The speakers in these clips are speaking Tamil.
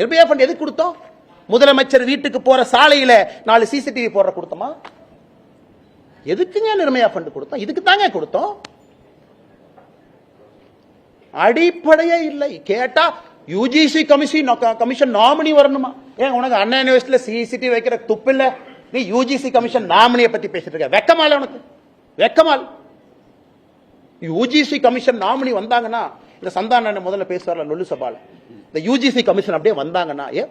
நிர்பயா ஃபண்ட் எதுக்கு கொடுத்தோம்? முதலமைச்சர் வீட்டுக்கு போற சாலையில நாலு சிசிடிவி போடுற கொடுத்தோமா? எதுக்குங்க நிர்மயா ஃபண்ட் கொடுத்தோம்? இதுக்கு தாங்க கொடுத்தோம். அடிப்படையே இல்லை. கேட்டா யூஜிசி கமிஷன் கமிஷன் நாமினி வரணுமா? ஏன் உனக்கு அண்ணா யூனிவர்சிட்டியில் சிசிடிவி வைக்கிற துப்பு இல்லை? நீ யூஜிசி கமிஷன் நாமினியை பத்தி பேசிட்டு இருக்க. வெக்கமால உனக்கு? வெக்கமால் யூஜிசி கமிஷன் நாமினி வந்தாங்கன்னா இந்த சந்தான முதல்ல பேசுவார்ல லொல்லு சபால. இந்த யூஜிசி கமிஷன் அப்படியே வந்தாங்கன்னா ஏ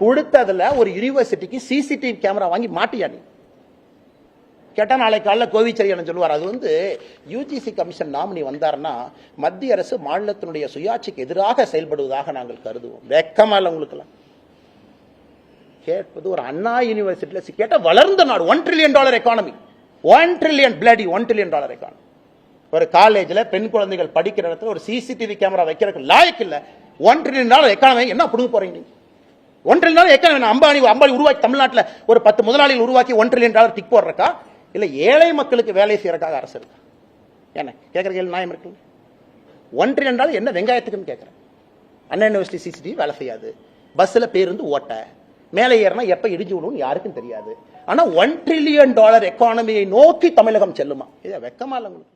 கொடுத்ததுல ஒரு யூனிவர்சிட்டிக்கு சிசிடிவி கேமரா வாங்கி மாட்டியா நீ? கேட்டா நாளைக்கு காலைல கோவிச்சரியன் சொல்லுவார் அது வந்து யூஜிசி கமிஷன் நாமினி வந்தாருன்னா மத்திய அரசு மாநிலத்தினுடைய சுயாட்சிக்கு எதிராக செயல்படுவதாக நாங்கள் கருதுவோம். வெக்கமா இல்லை உங்களுக்குலாம் கேட்பது ஒரு அண்ணா யூனிவர்சிட்டியில் கேட்டால் வளர்ந்த நாடு one trillion dollar economy one trillion bloody one trillion dollar economy ஒரு காலேஜ்ல பெண் குழந்தைகள் படிக்கிற இடத்துல ஒரு சிசிடிவி கேமரா வைக்கிறதுக்கு லாயக்கு இல்ல. ஒன் ட்ரில்லியன் டாலர் எக்கானமி என்ன பிடுங்க போறீங்க நீங்க? One trillion dollar economy Ambani Ambani உருவாக்கி தமிழ்நாட்டுல ஒரு பத்து முதலாளிகள் உருவாக்கி ஒன் ட்ரில்லியன் டாலர் டிக் போடுறக்கா? இல்லை ஏழை மக்களுக்கு வேலை செய்யறதுக்காக அரசு இருக்கா? என்ன? கேட்கற கேள்வி நியாயம் இருக்குல்ல. ஒன் ட்ரில்லியன் டாலர் என்ன வெங்காயத்துக்குன்னு கேட்கறேன் அண்ணா யூனிவர்சிட்டி சிசிடிவி வேலை செய்யாது. பஸ்ல பேருந்து ஓட்ட. மேலே ஏறினா எப்போ இடிஞ்சு விடும்னு யாருக்கும் தெரியாது. ஆனா ஒன் ட்ரில்லியன் டாலர் எக்கானமியை நோக்கி தமிழகம் செல்லுமா? இதை வெக்கமா இல்லை உங்களுக்கு.